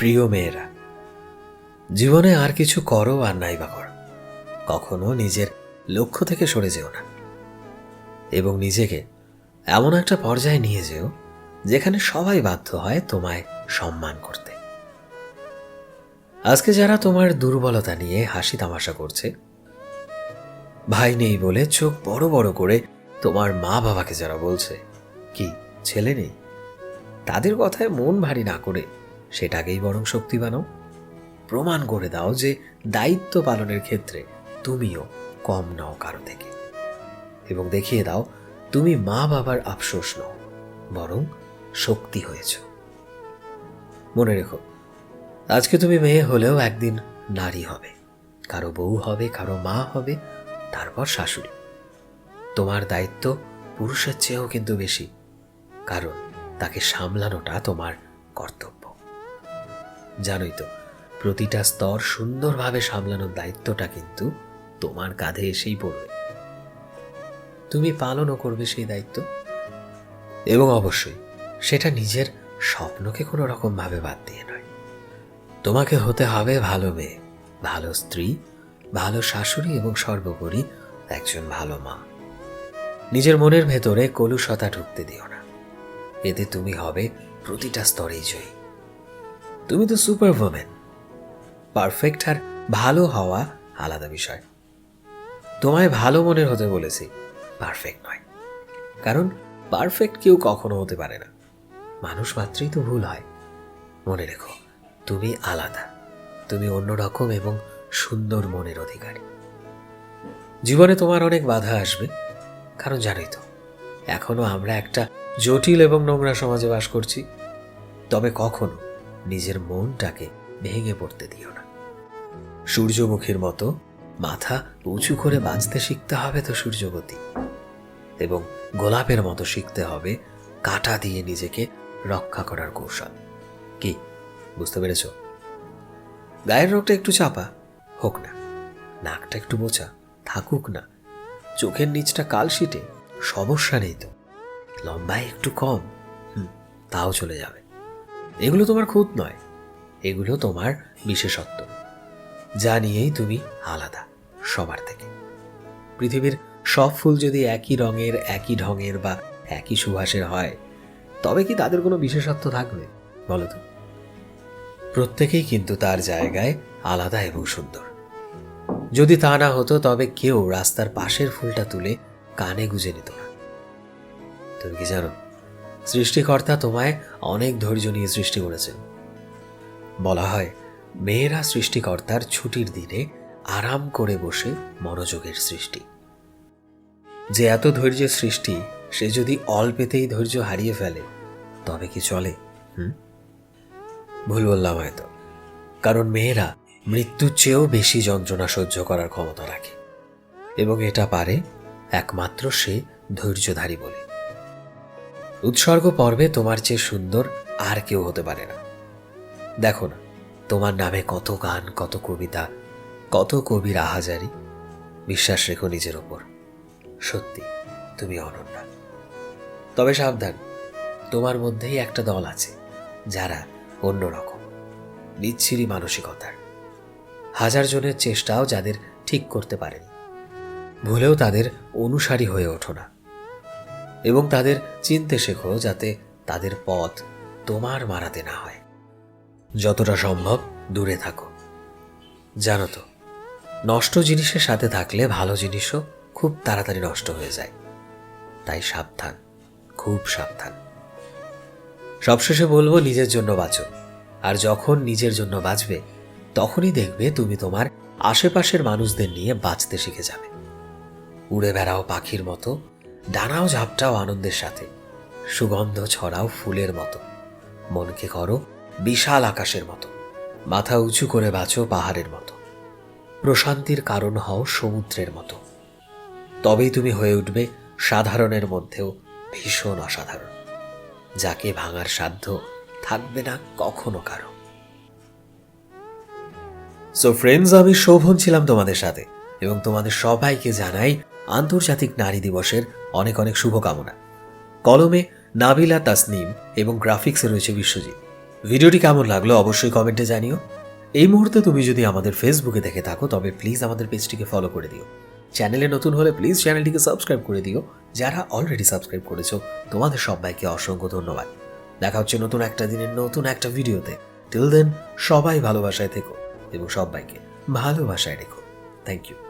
প্রিয় মেয়েরা, জীবনে আর কিছু করো আর নাই বা করো কখনো নিজের লক্ষ্য থেকে সরে যেও না। এবং নিজেকে এমন একটা পর্যায়ে নিয়ে যেও যেখানে সবাই বাধ্য হয় তোমায় সম্মান করতে। আজকে যারা তোমার দুর্বলতা নিয়ে হাসি তামাশা করছে, ভাই নেই বলে চোখ বড় বড় করে তোমার মা বাবাকে যারা বলছে, কি, ছেলে নেই? তাদের কথায় মন ভারী না করে সেটাকেই বরং শক্তি বানাও। প্রমাণ করে দাও যে দায়িত্ব পালনের ক্ষেত্রে তুমিও কম নও কারও থেকে। এবং দেখিয়ে দাও, তুমি মা বাবার আফসোস নও, বরং শক্তি হয়েছ। মনে রেখো, আজকে তুমি মেয়ে হলেও একদিন নারী হবে। কারও বউ হবে, কারও মা হবে, তারপর শাশুড়ি। তোমার দায়িত্ব পুরুষের চেয়েও কিন্তু বেশি, কারণ তাকে সামলানোটা তোমার কর্তব্য। জানোই তো, প্রতিটা স্তর সুন্দরভাবে সামলানোর দায়িত্বটা কিন্তু তোমার কাঁধে এসেই পড়বে। তুমি পালনও করবে সেই দায়িত্ব। এবং অবশ্যই সেটা নিজের স্বপ্নকে কোনো রকম ভাবে বাদ দিয়ে নয়। তোমাকে হতে হবে ভালো মেয়ে, ভালো স্ত্রী, ভালো শাশুড়ি এবং সর্বোপরি একজন ভালো মা। নিজের মনের ভেতরে কলুষতা ঢুকতে দিও না। এতে তুমি হবে প্রতিটা স্তরেই জয়ী। তুমি তো সুপার ওমেন পারফেক্ট আর ভালো হওয়া আলাদা বিষয়। তোমায় ভালো মনের হতে বলেছি পারফেক্ট নয়। কারণ পারফেক্ট কেউ কখনো হতে পারে না। মানুষ মাত্রই তো ভুল হয়। মনে রেখো, তুমি আলাদা। তুমি অন্যরকম এবং সুন্দর মনের অধিকারী। জীবনে তোমার অনেক বাধা আসবে, কারণ জানোই তো, এখনও আমরা একটা জটিল এবং নোংরা সমাজে বাস করছি। তবে কখনো নিজের মনটাকে ভেঙে পড়তে দিও না। সূর্যমুখীর মতো মাথা উঁচু করে বাঁচতে শিখতে হবে তো সূর্যবতী। এবং গোলাপের মতো শিখতে হবে, কাটা দিয়ে নিজেকে রক্ষা করার কৌশল। কি? বুঝতে পেরেছ? গায়ের রোগটা একটু চাপা। হোক না। নাকটা একটু বোচা থাকুক না। চোখের নিচটা কালশিটে। সমস্যা নেই তো। লম্বায় একটু কম। তাও চলে যাবে। এগুলো তোমার খুঁত নয়, এগুলো তোমার বিশেষত্ব। যা নিয়েই তুমি আলাদা সবার থেকে। পৃথিবীর সব ফুল যদি একই রঙের, একই ঢঙের বা একই সুবাসের হয়, তবে কি তাদের কোনো বিশেষত্ব থাকবে, বলো তো? প্রত্যেকেই কিন্তু তার জায়গায় আলাদা এবং সুন্দর। যদি তা না হতো, তবে কেউ রাস্তার পাশের ফুলটা তুলে কানে গুজে নিত না। তুমি কি জানো? সৃষ্টিকর্তা তোমায় অনেক ধৈর্য নিয়ে সৃষ্টি করেছেন। বলা হয়, মেয়েরা সৃষ্টিকর্তার ছুটির দিনে আরাম করে বসে মনোযোগের সৃষ্টি। যে এত ধৈর্যের সৃষ্টি, সে যদি অল্পেতেই ধৈর্য হারিয়ে ফেলে, তবে কি চলে, হুম? ভুল বললাম হয়তো। কারণ মেয়েরা মৃত্যুর চেয়েও বেশি যন্ত্রণা সহ্য করার ক্ষমতা রাখে। এবং এটা পারে একমাত্র সে ধৈর্যধারী বলে। উৎসর্গ পর্বে তোমার চেয়ে সুন্দর আর কেউ হতে পারে না। দেখো না, তোমার নামে কত গান, কত কবিতা, কত কবির আহাজারি। বিশ্বাস রেখো নিজের ওপর। সত্যি, তুমি অনন্যা। তবে সাবধান, তোমার মধ্যেই একটা দল আছে, যারা অন্যরকম বিচ্ছিরি মানসিকতার। হাজার জনের চেষ্টাও যাদের ঠিক করতে পারেনি। ভুলেও তাদের অনুসারী হয়ে ওঠো না। এবং তাদের চিনতে শেখো যাতে তাদের পথ তোমার মারাতে না হয়। যতটা সম্ভব দূরে থাকো। জানো তো, নষ্ট জিনিসের সাথে থাকলে ভালো জিনিসও খুব তাড়াতাড়ি নষ্ট হয়ে যায়। তাই সাবধান, খুব সাবধান। সবশেষে বলব, নিজের জন্য বাঁচো। আর যখন নিজের জন্য বাঁচবে, তখনই দেখবে তুমি তোমার আশেপাশের মানুষদের নিয়ে বাঁচতে শিখে যাবে। উড়ে বেড়াও পাখির মতো ডানাও ঝাপটাও আনন্দের সাথে। সুগন্ধ ছড়াও ফুলের মতো। মনকে করো বিশাল আকাশের মতো। মাথা উঁচু করে বাঁচো পাহাড়ের মতো। প্রশান্তির কারণ হও সমুদ্রের মতো। তবেই তুমি হয়ে উঠবে সাধারণের মধ্যেও ভীষণ অসাধারণ। যাকে ভাঙার সাধ্য থাকবে না কখনো কারও। সো ফ্রেন্ডস আমি শোভন ছিলাম তোমাদের সাথে এবং তোমাদের সবাইকে জানাই আন্তর্জাতিক নারী দিবসের অনেক অনেক শুভকামনা। কলমে নাবিলা তাসনিম এবং গ্রাফিক্সে রয়েছে বিশ্বজিৎ। ভিডিওটি কেমন লাগল অবশ্যই কমেন্টে জানিও। এই মুহূর্তে তুমি যদি আমাদের ফেসবুকে দেখে থাকো, তবে প্লিজ আমাদের পেজটিকে ফলো করে দিও। চ্যানেলে নতুন হলে প্লিজ চ্যানেলটিকে সাবস্ক্রাইব করে দিও। যারা অলরেডি সাবস্ক্রাইব করেছ, তোমাদের সবাইকে অসংখ্য ধন্যবাদ। দেখা হচ্ছে নতুন একটা দিনের নতুন একটা ভিডিওতে। টিল দেন সবাই ভালোবাসায় থেকো এবং সবাইকে ভালোবাসায় রেখো। Thank you